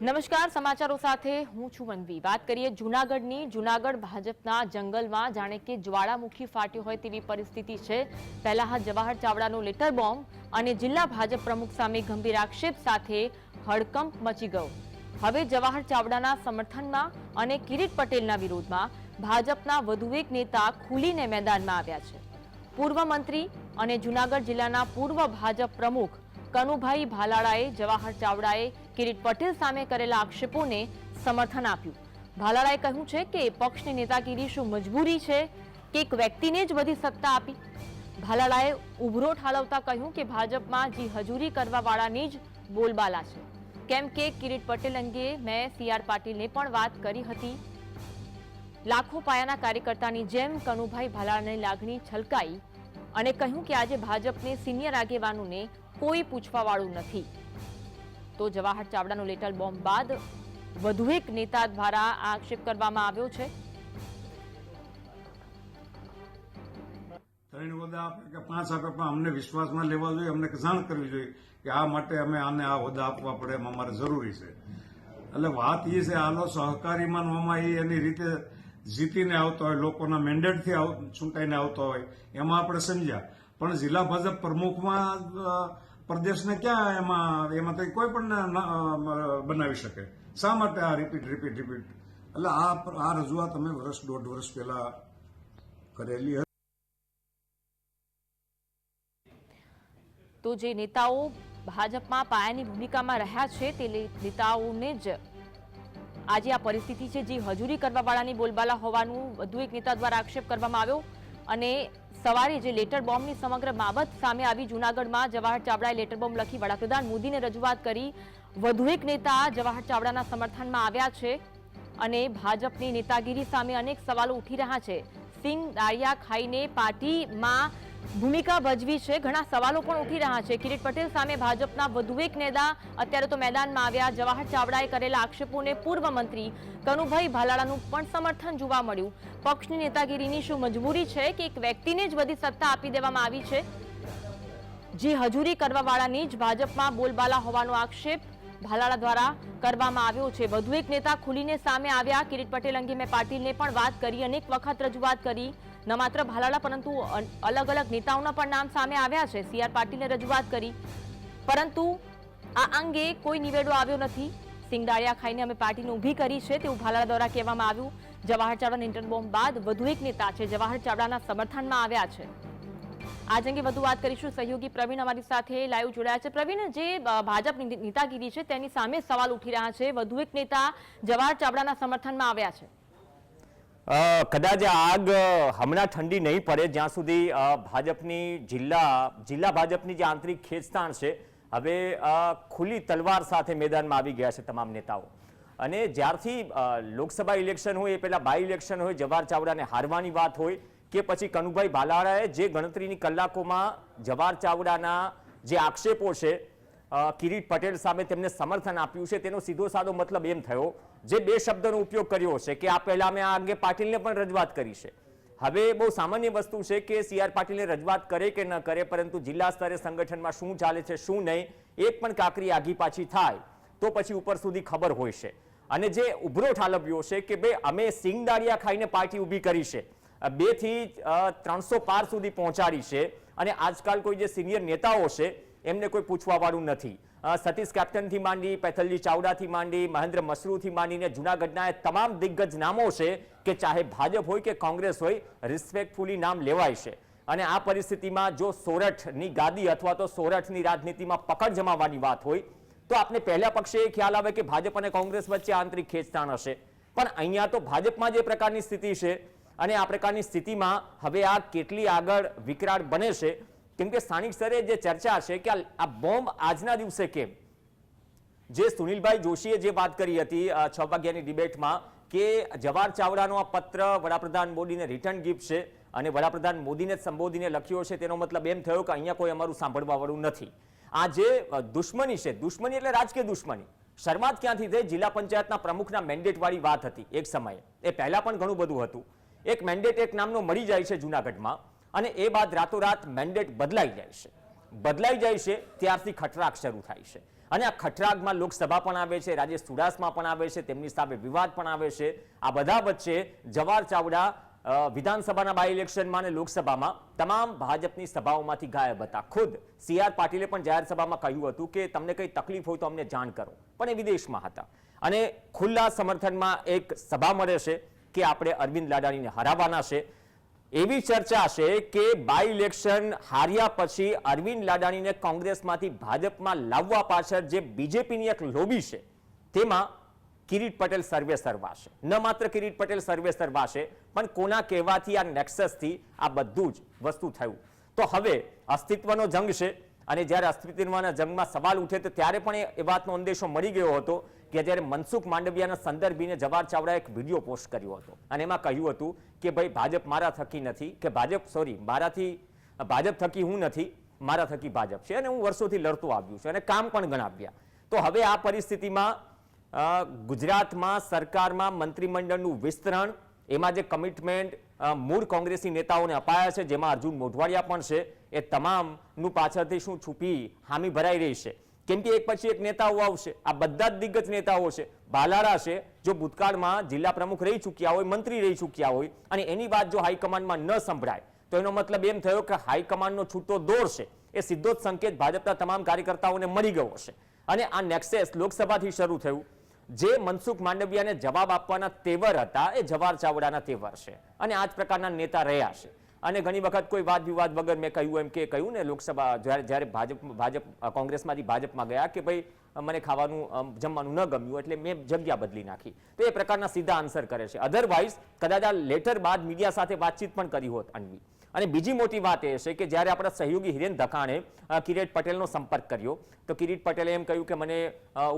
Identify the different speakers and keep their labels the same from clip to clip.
Speaker 1: નમસ્કાર, સમાચારો સાથે હું છું વનવી. વાત કરીએ જૂનાગઢની. જૂનાગઢ ભાજપના જંગલમાં જાણે કે જ્વાળામુખી ફાટ્યો હોય તેવી પરિસ્થિતિ છે. પહેલા હા જવાહર ચાવડાનો લેટર બોમ્બ અને જિલ્લા ભાજપ પ્રમુખ સામે ગંભીર આક્ષેપ સાથે હડકંપ મચી ગયો. હવે જવાહર ચાવડાના સમર્થનમાં અને કિરીટ પટેલના વિરોધમાં ભાજપના વધુ એક નેતા ખુલીને મેદાનમાં આવ્યા છે. પૂર્વ મંત્રી અને જૂનાગઢ જિલ્લાના પૂર્વ ભાજપ પ્રમુખ કનુભાઈ ભાલાળાએ જવાહર ચાવડાએ કિરીટ પટેલ સામે કરેલા આક્ષેપોને સમર્થન આપ્યું. ભાલાળાએ કહ્યું છે કે પક્ષની નેતાગીરી શું મજબૂરી છે કે એક વ્યક્તિને જ બધી સત્તા આપી? ભાલાળાએ ઉભરો ઠાલવતા કહ્યું કે ભાજપમાં જી હજૂરી કરવાવાળાની જ બોલબાલા છે. કેમ કે કિરીટ પટેલ અંગે મેં સી આર પાટીલને પણ વાત કરી હતી. લાખો પાયાના કાર્યકર્તાની જેમ કનુભાઈ ભાલાળાની લાગણી છલકાઈ અને કહ્યું કે આજે ભાજપને સિનિયર આગેવાનોને કોઈ પૂછવાવાળું નથી. તો જવાહર ચાવડાનો લેટલ બોમ્બ બાદ વધુ એક નેતા દ્વારા આક્ષેપ કરવામાં આવ્યો છે.
Speaker 2: ત્રણ હોદ્દા આપે કે પાંચ આપે પણ અમને વિશ્વાસમાં લેવા જોઈએ, અમને જાણ કરવી જોઈએ કે આ માટે અમે આને આ હોદ્દા આપવા પડે એમ અમારે જરૂરી છે. એટલે વાત એ છે, આનો સહકારીમાં ને એ એની રીતે જીતીને આવતો હોય, લોકોના મેન્ડેટથી ચૂંટાઈને આવતો હોય, એમાં આપણે સમજ્યા. પણ જિલ્લા ભાજપ પ્રમુખમાં પ્રદેશને ક્યાં એમાં એમાં તો કોઈ પણ બનાવી શકે. શા માટે આ રિપીટ રિપીટ રિપીટ એટલે આ આ રજૂઆત અમે વર્ષ દોઢ વર્ષ પહેલા કરેલી હતી.
Speaker 1: તો જે નેતાઓ ભાજપમાં પાયાની ભૂમિકામાં રહ્યા છે, તે નેતાઓને જ આજે આ પરિસ્થિતિ છે જે હજૂરી કરવા વાળાની બોલબાલા હોવાનું વધુ એક નેતા દ્વારા આક્ષેપ કરવામાં આવ્યો. અને સવારે જે લેટર બોમ્બની સમગ્ર બાબત સામે આવી, જૂનાગઢમાં જવાહર ચાવડાએ લેટર બોમ્બ લખી વડાપ્રધાન મોદીને રજૂઆત કરી. વધુ એક નેતા જવાહર ચાવડાના સમર્થનમાં આવ્યા છે અને ભાજપની નેતાગીરી સામે અનેક સવાલો ઉઠી રહ્યા છે. સિંગ દાળિયા ખાઈને પાર્ટીમાં ભૂમિકા ભજવી છે. ઘણા સવાલો પણ ઉઠી રહ્યા છે. કિરીટ પટેલ સામે ભાજપના વધુ એક નેતા અત્યારે તો મેદાનમાં આવ્યા. જવાહર ચાવડાએ કરેલા આક્ષેપોને પૂર્વ મંત્રી કનુભાઈ ભાલાળાનું પણ સમર્થન જોવા મળ્યું. પક્ષની નેતાગીરીની શું મજબૂરી છે કે એક વ્યક્તિને જ બધી સત્તા આપી દેવામાં આવી છે? જે હજૂરી કરવાવાળાની જ ભાજપમાં બોલબાલા હોવાનો આક્ષેપ ભાલાળા દ્વારા કરવામાં આવ્યો છે. વધુ એક નેતા ખુલીને સામે આવ્યા. કિરીટ પટેલ અંગે મેં પાટીલને પણ વાત કરી. અનેક વખત રજૂઆત કરી. ન માત્ર ભાલાળા, પરંતુ અલગ અલગ નેતાઓના પણ નામ સામે આવ્યા છે. સી આર પાટીલને રજૂઆત કરી. પરંતુ આ અંગે કોઈ નિવેડો આવ્યો નથી. સિંગડાળિયા ખાઈને અમે પાર્ટીને ઊભી કરી છે તેવું ભાલાળા દ્વારા કહેવામાં આવ્યું. જવાહર ચાવડાના ઇન્ટરબોમ્બ બાદ વધુ એક નેતા છે. જવાહર ચાવડાના સમર્થનમાં આવ્યા છે. આજ અંગે વધુ વાત કરીશું સહયોગી પ્રવીણ અમારી સાથે લાઈવ જોડાયા છે. પ્રવીણ, જે ભાજપની નેતાગીરી છે, તેની સામે સવાલ ઉઠી રહ્યા છે. વધુ એક નેતા જવાહર ચાવડાના સમર્થનમાં આવ્યા છે.
Speaker 3: કદાચ આગ હમણાં ઠંડી નહીં પડે, જ્યાં સુધી ભાજપની જિલ્લા જિલ્લા ભાજપની જે આંતરિક ખેંચતાણ છે, હવે ખુલ્લી તલવાર સાથે મેદાનમાં આવી ગયા છે તમામ નેતાઓ. અને જ્યારથી લોકસભા ઇલેક્શન હોય, એ પહેલાં બાય ઇલેક્શન હોય, જવાહર ચાવડાને હારવાની વાત હોય કે પછી કનુભાઈ ભાલાળાએ જે ગણતરીની કલાકોમાં જવાહર ચાવડાના જે આક્ષેપો છે કિરીટ પટેલ સામે તેમને સમર્થન આપ્યું છે, તેનો સીધો સાદો મતલબ એમ થયો, જે બે શબ્દનો ઉપયોગ કર્યો છે કે આ પહેલાં મેં આ અંગે પાટીલને પણ રજૂઆત કરી છે. હવે બહુ સામાન્ય વસ્તુ છે કે સી આર પાટીલને રજૂઆત કરે કે ન કરે, પરંતુ જિલ્લા સ્તરે સંગઠનમાં શું ચાલે છે, શું નહીં, એક પણ કાકરી આગી પાછી થાય, તો પછી ઉપર સુધી ખબર હોય છે. અને જે ઉભરો ઠાલવ્યો છે કે ભાઈ અમે સિંગદાળિયા ખાઈને પાર્ટી ઊભી કરી છે બેથી ત્રણસો પાર સુધી પહોંચાડી છે. અને આજકાલ કોઈ જે સિનિયર નેતાઓ છે, એમને કોઈ પૂછવાવાળું નથી. સતીશ કેપ્ટનથી માંડી, પેથલજી ચાવડાથી માંડી, મહેન્દ્ર મસરૂથી માંડીને જૂનાગઢના એ તમામ દિગ્ગજ નામો છે કે ચાહે ભાજપ હોય કે કોંગ્રેસ હોય, રિસ્પેક્ટફુલી નામ લેવાય છે. અને આ પરિસ્થિતિમાં જો સોરઠની ગાદી અથવા તો સોરઠની રાજનીતિમાં પકડ જમાવવાની વાત હોય, તો આપણે પહેલા પક્ષે એ ખ્યાલ આવે કે ભાજપ અને કોંગ્રેસ વચ્ચે આંતરિક ખેંચતાણ હશે. પણ અહીંયા તો ભાજપમાં જે પ્રકારની સ્થિતિ છે અને આ પ્રકારની સ્થિતિમાં હવે આ કેટલી આગળ વિકરાળ બને છે? કેમ કે સ્થાનિક સ્તરે જે ચર્ચા છે કે આ- બોમ્બ આજના દિવસે કેમ? જે સુનિલભાઈ જોશીએ જે વાત કરી હતી છ વાગ્યાની ડિબેટમાં કે જવાહર ચાવડાનો આ પત્ર વડાપ્રધાન મોદીને રિટર્ન ગિફ્ટ છે અને વડાપ્રધાન મોદીને સંબોધીને લખ્યો છે, તેનો મતલબ એમ થયો કે અહીંયા કોઈ અમારું સાંભળવા વાળું નથી. આ જે દુશ્મની છે, દુશ્મની એટલે રાજકીય દુશ્મની. શરૂઆત ક્યાંથી થઈ? જિલ્લા પંચાયતના પ્રમુખના મેન્ડેટવાળી વાત હતી એક સમયે. એ પહેલાં પણ ઘણું બધું હતું. એક મેન્ડેટ એક નામનો મળી જાય છે જુનાગઢમાં અને એ બાદ રાતોરાત મેન્ડેટ બદલાઈ જાય છે. બદલાઈ જાય છે ત્યારથી ખટરાગ શરૂ થાય છે. અને આ ખટરાગમાં લોકસભા પણ આવે છે, રાજેશ ચુડાસમા પણ આવે છે, તેમની સામે વિવાદ પણ આવે છે. આ બધા વચ્ચે જવાહર ચાવડા વિધાનસભાના બાય ઇલેક્શનમાં અને લોકસભામાં તમામ ભાજપની સભાઓમાંથી ગાયબ હતા. ખુદ સી આર પાટીલે પણ જાહેર સભામાં કહ્યું હતું કે તમને કંઈ તકલીફ હોય તો અમને જાણ કરો. પણ એ વિદેશમાં હતા. અને ખુલ્લા સમર્થનમાં એક સભા મળે છે. કે આપણે અરવિંદ લાડાણીને હરાવવાના છે. એવી ચર્ચા છે કે બાય ઇલેક્શન હાર્યા પછી અરવિંદ લાડાણીને કોંગ્રેસમાંથી ભાજપમાં લાવવા પાછળ જે બીજેપીની એક લોબી છે, તેમાં કિરીટ પટેલ સર્વે સર્વાશે ન માત્ર કિરીટ પટેલ સર્વે સર્વાશે પણ કોના કહેવાથી આ નેક્સસથી આ બધું જ વસ્તુ થયું. તો હવે અસ્તિત્વનો જંગ છે, અને જ્યારે અસ્તિત્વના જંગમાં સવાલ ઉઠે તો ત્યારે પણ એ- વાતનો અંદેશો મળી ગયો હતો કે જ્યારે મનસુખ માંડવિયાના સંદર્ભીને જવાહર ચાવડાએ એક વીડિયો પોસ્ટ કર્યો હતો. અને એમાં કહ્યું હતું કે ભાઈ, ભાજપ મારા થકી નથી, કે ભાજપ સોરી મારાથી, ભાજપ થકી હું નથી, મારા થકી ભાજપ છે. અને હું વર્ષોથી લડતો આવ્યું છું અને કામ પણ ગણાવ્યા. તો હવે આ પરિસ્થિતિમાં ગુજરાતમાં, સરકારમાં, મંત્રીમંડળનું વિસ્તરણ, એમાં જે કમિટમેન્ટ મૂળ કોંગ્રેસી નેતાઓને અપાયા છે, જેમાં અર્જુન મોઢવાડિયા પણ છે, એ તમામનું પાછળથી શું છુપી, હામી ભરાઈ રહી છે. કેમ કે એક પછી એક નેતાઓ આવશે? આ બધા જ દિગ્ગજ નેતાઓ છે. બાલારા છે, જો ભૂતકાળમાં જિલ્લા પ્રમુખ રહી ચૂક્યા હોય, મંત્રી રહી ચૂક્યા હોય, અને એની વાત જો હાઈકમાન્ડમાં ન સંભળાય, તો એનો મતલબ એમ થયો કે હાઈકમાન્ડનો છૂટો દોર છે. એ સીધો જ સંકેત ભાજપના તમામ કાર્યકર્તાઓને મળી ગયો છે. અને આ નેક્સેસ લોકસભાથી શરૂ થયું. જે મનસુખ માંડવિયાને જવાબ આપવાના તેવર હતા, એ જવાહર ચાવડાના તેવર છે. અને આ જ પ્રકારના નેતા રહ્યા છે. અને ઘણી વખત કોઈ વાદ વિવાદ વગર મેં કહ્યું એમ કે કહ્યું ને લોકસભા, જ્યારે જ્યારે ભાજપ ભાજપ કોંગ્રેસમાંથી ભાજપમાં ગયા કે ભાઈ મને ખાવાનું જમવાનું ન ગમ્યું એટલે મેં જગ્યા બદલી નાખી. તો એ પ્રકારના સીધા આન્સર કરે છે. અધરવાઇઝ કદાચ આ લેટર બાદ મીડિયા સાથે વાતચીત પણ કરી હોત અનવી. અને બીજી મોટી વાત એ છે કે જ્યારે આપણા સહયોગી હિરેન ધકાણે કિરીટ પટેલનો સંપર્ક કર્યો, તો કિરીટ પટેલે એમ કહ્યું કે મને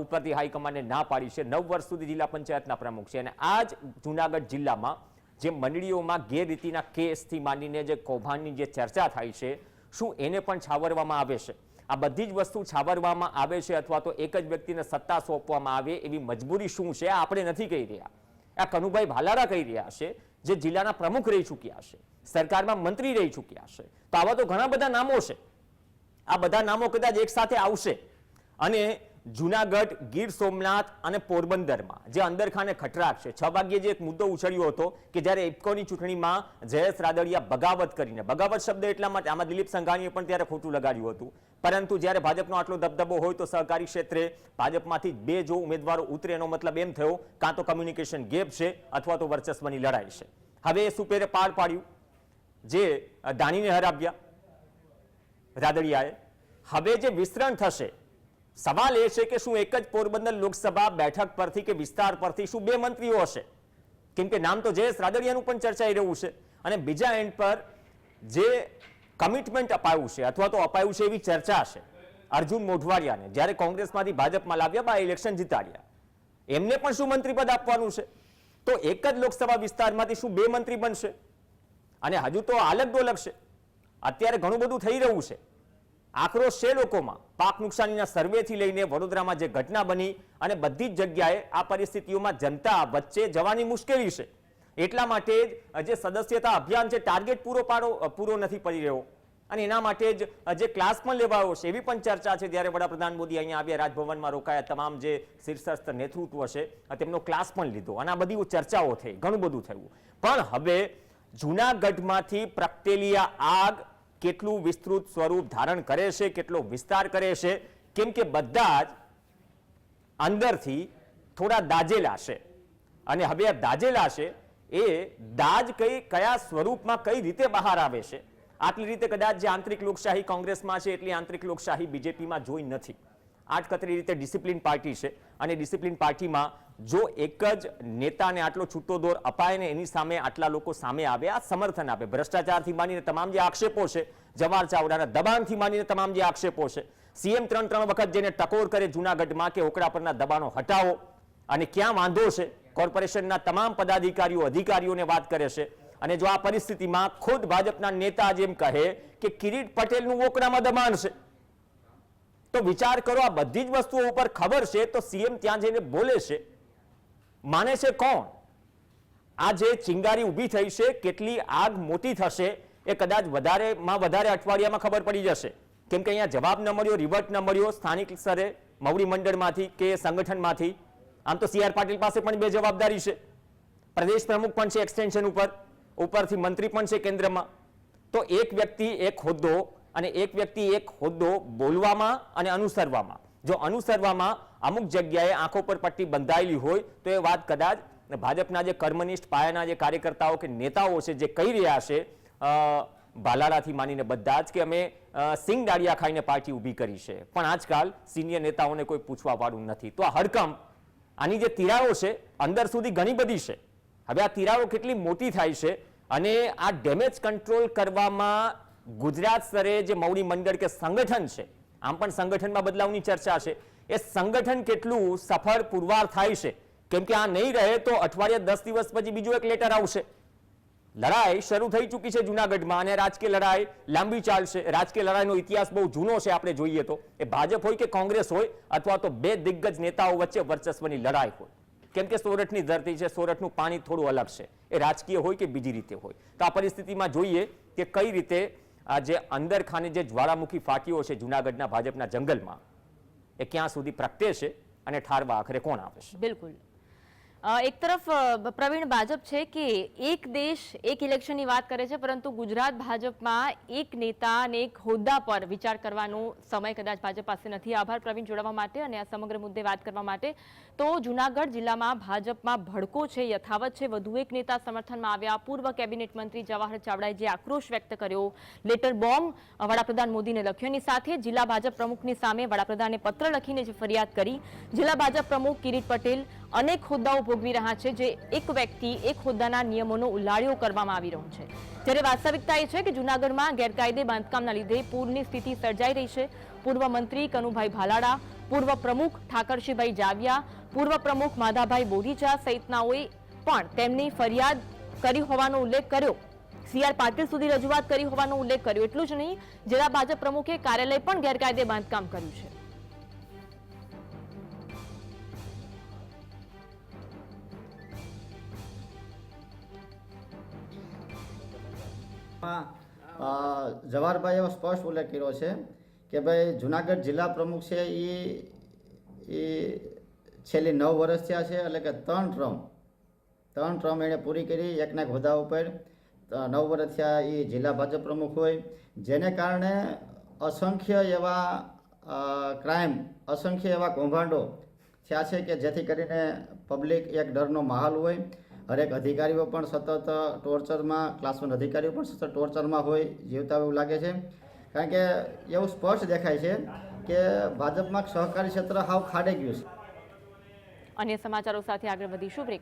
Speaker 3: ઉપરથી હાઈકમાન્ડે ના પાડી છે. નવ વર્ષ સુધી જિલ્લા પંચાયતના પ્રમુખ છે અને આ જ જુનાગઢ જિલ્લામાં જે મંડળીઓમાં ગેરરીતિના કેસથી માંડીને જે કૌભાંડની જે ચર્ચા થાય છે, શું એને પણ છાવરવામાં આવે છે? આ બધી જ વસ્તુ છાવરવામાં આવે છે અથવા તો એક જ વ્યક્તિને સત્તા સોંપવામાં આવે એવી મજબૂરી શું છે? આપણે નથી કહી રહ્યા. આ કનુભાઈ ભાલારા કહી રહ્યા છે જે જિલ્લાના પ્રમુખ રહી ચૂક્યા છે, સરકારમાં મંત્રી રહી ચૂક્યા છે. તો આવા તો ઘણા બધા નામો છે. આ બધા નામો કદાચ એક સાથે આવશે. અને જુનાગઢ, ગીર સોમનાથ અને પોરબંદરમાં જે અંદરખાને ખટરાક છે છ વાગ્યે જે એક મુદ્દો ઉછળ્યો હતો કે જ્યારે ઇફકોની ચૂંટણીમાં જયેશ રાદડિયા બગાવત કરીને, બગાવત શબ્દ એટલા માટે આમાં દિલીપ સંઘાણીએ પણ ત્યારે ખોટું લગાડ્યું હતું. પરંતુ જ્યારે ભાજપનો આટલો દબદબો હોય તો સહકારી ક્ષેત્રે ભાજપમાંથી બે જો ઉમેદવારો ઉતરે એનો મતલબ એમ થયો, કાં તો કમ્યુનિકેશન ગેપ છે અથવા તો વર્ચસ્વની લડાઈ છે. હવે એ સુપેરે પાર પાડ્યું જે દાણીને હરાવ્યા રાદડિયાએ. હવે જે વિસ્તરણ થશે સવાલ એ છે કે શું એક જ પોરબંદર લોકસભા બેઠક પરથી કે વિસ્તાર પરથી શું બે મંત્રીઓ હશે? કેમ કે નામ તો જયેશ રાદડિયાનું પણ ચર્ચાઈ રહ્યું છે. અને બીજા એન્ડ પર જે કમિટમેન્ટ અપાયું છે અથવા તો અપાયું છે એવી ચર્ચા છે અર્જુન મોઢવાડિયાને જ્યારે કોંગ્રેસમાંથી ભાજપમાં લાવ્યા બા ઇલેક્શન જીતાડ્યા. એમને પણ શું મંત્રી પદ આપવાનું છે? તો એક જ લોકસભા વિસ્તારમાંથી શું બે મંત્રી બનશે? અને હજુ તો આલગ ડોલક છે. અત્યારે ઘણું બધું થઈ રહ્યું છે. આક્રોશ છે લોકોમાં. પાક નુકસાનીના સર્વેથી લઈને વડોદરામાં જે ઘટના બની અને બધી જ જગ્યાએ આ પરિસ્થિતિઓમાં જનતા વચ્ચે જવાની મુશ્કેલી છે. એટલા માટે જ જે સદસ્યતા અભિયાન છે, ટાર્ગેટ પૂરો પાડો પૂરો નથી પડી રહ્યો. અને એના માટે જ જે ક્લાસ પણ લેવાયો છે, એવી પણ ચર્ચા છે, જ્યારે વડાપ્રધાન મોદી અહીંયા આવ્યા, રાજભવનમાં રોકાયા, તમામ જે શીર્ષસ્થ નેતૃત્વ છે તેમનો ક્લાસ પણ લીધો. અને આ બધી ચર્ચાઓ થઈ, ઘણું બધું થયું. પણ હવે જૂનાગઢમાંથી પ્રગટેલી આગ કેટલું વિસ્તૃત સ્વરૂપ ધારણ કરે છે, કેટલો વિસ્તાર કરે છે, કેમ કે બધા જ અંદરથી થોડા દાજેલા છે. અને હવે આ દાજેલા છે એ દાજ કઈ કયા સ્વરૂપમાં કઈ રીતે બહાર આવે છે? આટલી રીતે કદાચ જે આંતરિક લોકશાહી કોંગ્રેસમાં છે, એટલી આંતરિક લોકશાહી બીજેપીમાં જોઈ નથી. આટકતરી રીતે ડિસિપ્લિન પાર્ટી છે. અને ડિસિપ્લિન પાર્ટીમાં જો એક જ નેતાને આટલો છૂટો દોર અપાય ને એની સામે આટલા લોકો સામે આવે, આ સમર્થન આપે. ભ્રષ્ટાચારથી માંડીને તમામ જે આક્ષેપો છે, જવાહર ચાવડાના દબાણથી માંડીને તમામ જે આક્ષેપો છે, સીએમ ત્રણ ત્રણ વખત જેને ટકોર કરે જૂનાગઢમાં કે ઓકડા પરના દબાણો હટાવો અને ક્યાં વાંધો છે, કોર્પોરેશનના તમામ પદાધિકારીઓ, અધિકારીઓને વાત કરે છે. અને જો આ પરિસ્થિતિમાં ખુદ ભાજપના નેતા જેમ કહે કે કિરીટ પટેલનું ઓકડામાં દબાણ છે, તો વિચાર કરો આ બધી જ વસ્તુઓ ઉપર ખબર છે, તો સીએમ ત્યાં જઈને બોલે છે. માને છે કોણ? આ જે ચિંગારી ઊભી થઈ છે, કેટલી આગ મોટી થશે એ કદાચ વધારેમાં વધારે અઠવાડિયામાં ખબર પડી જશે. કેમ કે અહીંયા જવાબ ન મળ્યો રિવર્ટ ન મળ્યો, સ્થાનિક સ્તરે, મવડી મંડળમાંથી કે સંગઠનમાંથી. આમ તો સી આર પાટીલ પાસે પણ બે જવાબદારી છે. પ્રદેશ પ્રમુખ પણ છે એક્સટેન્શન ઉપર, ઉપરથી મંત્રી પણ છે કેન્દ્રમાં. તો એક વ્યક્તિ એક હોદ્દો અને એક વ્યક્તિ એક હોદ્દો બોલવામાં અને અનુસરવામાં. જો અનુસરવામાં અમુક જગ્યાએ આંખો પર પટ્ટી બંધાયેલી હોય તો એ વાત કદાચ ભાજપના જે કર્મનિષ્ઠ પાયાના જે કાર્યકર્તાઓ કે નેતાઓ છે જે કહી રહ્યા છે ભાલાળાથી માનીને બધા જ કે અમે સિંગ દાળિયા ખાઈને પાર્ટી ઊભી કરી છે. પણ આજકાલ સિનિયર નેતાઓને કોઈ પૂછવા વાળું નથી. તો આ હડકંપ, આની જે તિરાડો છે, અંદર સુધી ઘણી બધી છે. હવે આ તિરાડો કેટલી મોટી થાય છે અને આ ડેમેજ કંટ્રોલ કરવામાં ગુજરાત સ્તરે જે મૌડી મંડળ કે સંગઠન છે, આમ પણ સંગઠનમાં બદલાવની ચર્ચા છે. એ સંગઠન કેટલું સફળ પુરવાર થાય છે? કેમ કે આ નહીં રહે તો અઠવાડિયા દસ દિવસ પછી બીજું એક લેટર આવશે. લડાઈ શરૂ થઈ ચૂકી છે જુનાગઢમાં અને રાજકીય લડાઈ લાંબી ચાલશે. રાજકીય લડાઈનો ઇતિહાસ બહુ જૂનો છે આપણે જોઈએ તો. એ ભાજપ હોય કે કોંગ્રેસ હોય અથવા તો બે દિગ્ગજ નેતાઓ વચ્ચે વર્ચસ્વની લડાઈ હોય. કેમ કે સોરઠની ધરતી છે, સોરઠનું પાણી થોડું અલગ છે. એ રાજકીય હોય કે બીજી રીતે હોય. તો આ પરિસ્થિતિમાં જોઈએ કે કઈ રીતે આ જે અંદર ખાને જે જ્વાળામુખી ફાટીઓ છે જુનાગઢના ભાજપના જંગલમાં એ ક્યાં સુધી પ્રગટે છે અને ઠારવા આખરે કોણ આવે છે?
Speaker 1: બિલકુલ. એક તરફ પ્રવીણ ભાજપ છે કે એક દેશ એક ઇલેક્શનની વાત કરે છે, પરંતુ ગુજરાત ભાજપમાં એક નેતા અને એક હોદ્દા પર વિચાર કરવાનો સમય કદાચ ભાજપ પાસે નથી. આભાર પ્રવીણ જોડાવા માટે અને આ સમગ્ર મુદ્દે વાત કરવા માટે. તો જુનાગઢ જિલ્લામાં ભાજપમાં ભડકો છે, યથાવત છે. વધુ એક નેતા સમર્થનમાં આવ્યા. પૂર્વ કેબિનેટ મંત્રી જવાહર ચાવડાએ જે આક્રોશ વ્યક્ત કર્યો, લેટર બોમ્બ વડાપ્રધાન મોદીને લખ્યો. એની સાથે જિલ્લા ભાજપ પ્રમુખની સામે વડાપ્રધાને પત્ર લખીને જે ફરિયાદ કરી. જિલ્લા ભાજપ પ્રમુખ કિરીટ પટેલ અનેક હોદ્દાઓ ભોગવી રહ્યા છે જે એક વ્યક્તિ એક હોદ્દાના નિયમોનો ઉલ્લાળ્યો કરવામાં આવી રહ્યો છે. જ્યારે વાસ્તવિકતા એ છે કે જૂનાગઢમાં ગેરકાયદે બાંધકામના લીધે પૂરની સ્થિતિ સર્જાઈ રહી છે. પૂર્વ મંત્રી કનુભાઈ ભાલાડા, પૂર્વ પ્રમુખ ઠાકરશીભાઈ જાવિયા, પૂર્વ પ્રમુખ માધાભાઈ બોરીચા સહિતનાઓએ પણ તેમની ફરિયાદ કરી હોવાનો ઉલ્લેખ કર્યો. સીઆર પાટીલ સુધી રજૂઆત કરી હોવાનો ઉલ્લેખ કર્યો. એટલું જ નહીં, જિલ્લા ભાજપ પ્રમુખે કાર્યાલય પણ ગેરકાયદે બાંધકામ કર્યું છે.
Speaker 4: માં, જવાહરભાઈ સ્પષ્ટ ઉલ્લેખ કર્યો છે કે ભાઈ જુનાગઢ જિલ્લા પ્રમુખ છે એ એ છેલ્લી નવ વર્ષ થયા છે એટલે કે ત્રણ ટ્રમ ત્રણ ટ્રમ એણે પૂરી કરી એકના એક હોદ્દા ઉપર. નવ વર્ષ થયા એ જિલ્લા ભાજપ પ્રમુખ હોય. જેને કારણે અસંખ્ય એવા ક્રાઇમ અસંખ્ય એવા કૌભાંડો થયા છે કે જેથી કરીને પબ્લિક એક ડરનો માહોલ હોય. હરેક અધિકારીઓ પણ સતત ટોર્ચરમાં ક્લાસ વન અધિકારીઓ પણ સતત ટોર્ચરમાં હોય, જીવતા એવું લાગે છે. કારણ કે એવું સ્પષ્ટ દેખાય છે કે ભાજપમાં સહકારી ક્ષેત્ર હાવ ખાડે ગયું છે.
Speaker 1: અન્ય સમાચારો સાથે આગળ વધીશું. બ્રેક.